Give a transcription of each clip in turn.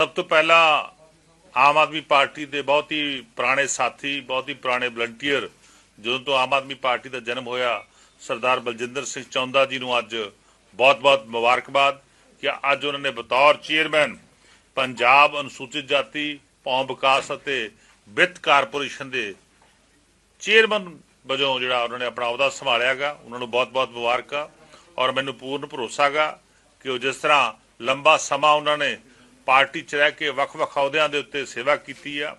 ਸਭ ਤੋਂ ਪਹਿਲਾਂ ਆਮ ਆਦਮੀ ਪਾਰਟੀ ਦੇ ਬਹੁਤ ਹੀ ਪੁਰਾਣੇ ਸਾਥੀ, ਬਹੁਤ ਹੀ ਪੁਰਾਣੇ ਵਲੰਟੀਅਰ, ਜਦੋਂ ਤੋਂ ਆਮ ਆਦਮੀ ਪਾਰਟੀ ਦਾ ਜਨਮ ਹੋਇਆ, ਸਰਦਾਰ ਬਲਜਿੰਦਰ ਸਿੰਘ ਚੌਂਦਾ ਜੀ ਨੂੰ ਅੱਜ ਬਹੁਤ-ਬਹੁਤ ਮੁਬਾਰਕਬਾਦ ਕਿ ਅੱਜ ਉਹਨਾਂ ਨੇ ਬਤੌਰ ਚੇਅਰਮੈਨ ਪੰਜਾਬ ਅਨੁਸੂਚਿਤ ਜਾਤੀ, ਭੌਂ ਵਿਕਾਸ ਅਤੇ ਵਿੱਤ ਕਾਰਪੋਰੇਸ਼ਨ ਦੇ ਚੇਅਰਮੈਨ ਵਜੋਂ ਜਿਹੜਾ ਉਹਨਾਂ ਨੇ ਆਪਣਾ ਅਹੁਦਾ ਸੰਭਾਲਿਆਗਾ। ਉਹਨਾਂ ਨੂੰ ਬਹੁਤ-ਬਹੁਤ ਮੁਬਾਰਕਾਂ ਔਰ ਮੈਨੂੰ ਪੂਰਨ ਭਰੋਸਾਗਾ ਕਿ ਉਹ ਜਿਸ ਤਰ੍ਹਾਂ ਲੰਬਾ ਸਮਾਂ ਉਹਨਾਂ ਨੇ ਪਾਰਟੀ 'ਚ ਰਹਿ ਕੇ ਵੱਖ-ਵੱਖ ਅਹੁਦਿਆਂ ਦੇ ਉੱਤੇ ਸੇਵਾ ਕੀਤੀ ਆ।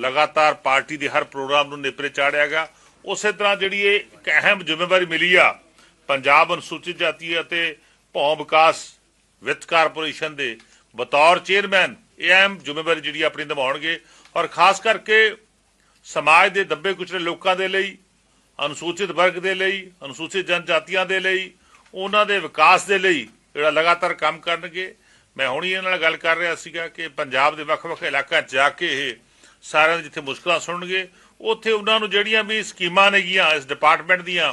ਲਗਾਤਾਰ ਪਾਰਟੀ ਦੇ ਹਰ ਪ੍ਰੋਗਰਾਮ ਨੂੰ ਨੇਪਰੇ ਚਾੜਿਆ ਗਿਆ। ਉਸੇ ਤਰ੍ਹਾਂ ਜਿਹੜੀ ਇਹ ਇੱਕ ਅਹਿਮ ਜ਼ਿੰਮੇਵਾਰੀ ਮਿਲੀ ਆ, ਪੰਜਾਬ ਅਨੁਸੂਚਿਤ ਜਾਤੀ ਅਤੇ ਭੌਂ ਵਿਕਾਸ ਵਿੱਤ ਕਾਰਪੋਰੇਸ਼ਨ ਦੇ ਬਤੌਰ ਚੇਅਰਮੈਨ, ਇਹ ਅਹਿਮ ਜ਼ਿੰਮੇਵਾਰੀ ਜਿਹੜੀ ਆਪਣੀ ਨਿਭਾਉਣਗੇ। ਔਰ ਖਾਸ ਕਰਕੇ ਸਮਾਜ ਦੇ ਦੱਬੇ ਕੁਚਲੇ ਲੋਕਾਂ ਦੇ ਲਈ, ਅਨੁਸੂਚਿਤ ਵਰਗ ਦੇ ਲਈ, ਅਨੁਸੂਚਿਤ ਜਨਜਾਤੀਆਂ ਦੇ ਲਈ, ਉਹਨਾਂ ਦੇ ਵਿਕਾਸ ਦੇ ਲਈ ਜਿਹੜਾ ਲਗਾਤਾਰ ਕੰਮ ਕਰਨਗੇ। ਮੈਂ ਹੁਣੀ ਇਹਨਾਂ ਨਾਲ ਗੱਲ ਕਰ ਰਿਹਾ ਸੀਗਾ ਕਿ ਪੰਜਾਬ ਦੇ ਵੱਖ-ਵੱਖ ਇਲਾਕਿਆਂ 'ਚ ਜਾ ਕੇ ਇਹ ਸਾਰਿਆਂ ਦੀ ਜਿੱਥੇ ਮੁਸ਼ਕਲਾਂ ਸੁਣਨਗੇ, ਉੱਥੇ ਉਹਨਾਂ ਨੂੰ ਜਿਹੜੀਆਂ ਵੀ ਸਕੀਮਾਂ ਨੇਗੀਆਂ ਇਸ ਡਿਪਾਰਟਮੈਂਟ ਦੀਆਂ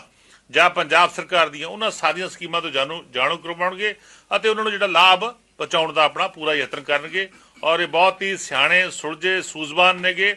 ਜਾਂ ਪੰਜਾਬ ਸਰਕਾਰ ਦੀਆਂ, ਉਹਨਾਂ ਸਾਰੀਆਂ ਸਕੀਮਾਂ ਤੋਂ ਜਾਣੂ ਜਾਣੂ ਕਰਵਾਉਣਗੇ ਅਤੇ ਉਹਨਾਂ ਨੂੰ ਜਿਹੜਾ ਲਾਭ ਪਹੁੰਚਾਉਣ ਦਾ ਆਪਣਾ ਪੂਰਾ ਯਤਨ ਕਰਨਗੇ। ਔਰ ਇਹ ਬਹੁਤ ਹੀ ਸਿਆਣੇ, ਸੁਲਝੇ, ਸੂਝਵਾਨ ਨੇਗੇ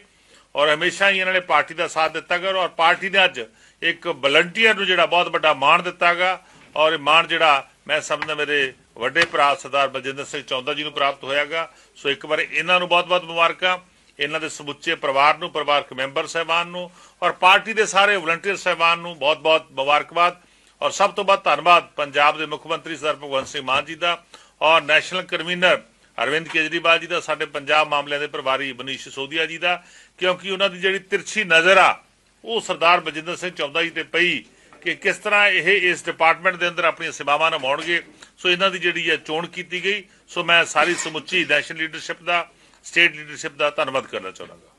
ਔਰ ਹਮੇਸ਼ਾ ਹੀ ਇਹਨਾਂ ਨੇ ਪਾਰਟੀ ਦਾ ਸਾਥ ਦਿੱਤਾ ਗਾ ਔਰ ਪਾਰਟੀ ਨੇ ਅੱਜ ਇੱਕ ਵਲੰਟੀਅਰ ਨੂੰ ਜਿਹੜਾ ਬਹੁਤ ਵੱਡਾ ਮਾਣ ਦਿੱਤਾਗਾ ਔਰ ਇਹ ਮਾਣ ਜਿਹੜਾ ਮੈਂ ਸਮਝਦਾ ਮੇਰੇ ਵੱਡੇ ਭਰਾ ਸਰਦਾਰ ਬਲਜਿੰਦਰ ਸਿੰਘ ਚੌਂਦਾ ਜੀ ਨੂੰ ਪ੍ਰਾਪਤ ਹੋਇਆਗਾ। ਸੋ ਇੱਕ ਵਾਰ ਇਹਨਾਂ ਨੂੰ ਬਹੁਤ-ਬਹੁਤ ਮੁਬਾਰਕਾਂ। ਇਹਨਾਂ ਦੇ ਸਮੁੱਚੇ ਪਰਿਵਾਰ ਨੂੰ, ਪਰਿਵਾਰਕ ਮੈਂਬਰ ਸਹਿਬਾਨ ਨੂੰ ਔਰ ਪਾਰਟੀ ਦੇ ਸਾਰੇ ਵਲੰਟੀਅਰ ਸਹਿਬਾਨ ਨੂੰ ਬਹੁਤ-ਬਹੁਤ ਮੁਬਾਰਕਬਾਦ। ਔਰ ਸਭ ਤੋਂ ਵੱਧ ਧੰਨਵਾਦ ਪੰਜਾਬ ਦੇ ਮੁੱਖ ਮੰਤਰੀ ਸਰਦਾਰ ਭਗਵੰਤ ਸਿੰਘ ਮਾਨ ਜੀ ਦਾ ਔਰ ਨੈਸ਼ਨਲ ਕਨਵੀਨਰ ਅਰਵਿੰਦ ਕੇਜਰੀਵਾਲ ਜੀ ਦਾ, ਸਾਡੇ ਪੰਜਾਬ ਮਾਮਲਿਆਂ ਦੇ ਪ੍ਰਭਾਰੀ ਮਨੀਸ਼ ਸਿਸੋਦੀਆ ਜੀ ਦਾ। ਕਿਉਂਕਿ ਉਹਨਾਂ ਦੀ ਜਿਹੜੀ ਤਿਰਛੀ ਨਜ਼ਰ ਆ, ਉਹ ਸਰਦਾਰ ਬਲਜਿੰਦਰ ਸਿੰਘ ਚੌਧਰੀ ਜੀ ਤੇ ਪਈ ਕਿ ਕਿਸ ਤਰ੍ਹਾਂ ਇਹ ਇਸ ਡਿਪਾਰਟਮੈਂਟ ਦੇ ਅੰਦਰ ਆਪਣੀਆਂ ਸੇਵਾਵਾਂ ਨਿਭਾਉਣਗੇ? ਸੋ ਇਹਨਾਂ ਦੀ ਜਿਹੜੀ ਹੈ ਚੋਣ ਕੀਤੀ ਗਈ। ਸੋ ਮੈਂ ਸਾਰੀ ਸਮੁੱਚੀ ਨੈਸ਼ਨਲ ਲੀਡਰਸ਼ਿਪ ਦਾ ਸਟੇਟ ਲੀਡਰਸ਼ਿਪ ਦਾ ਧੰਨਵਾਦ ਕਰਨਾ ਚਾਹੁੰਦਾ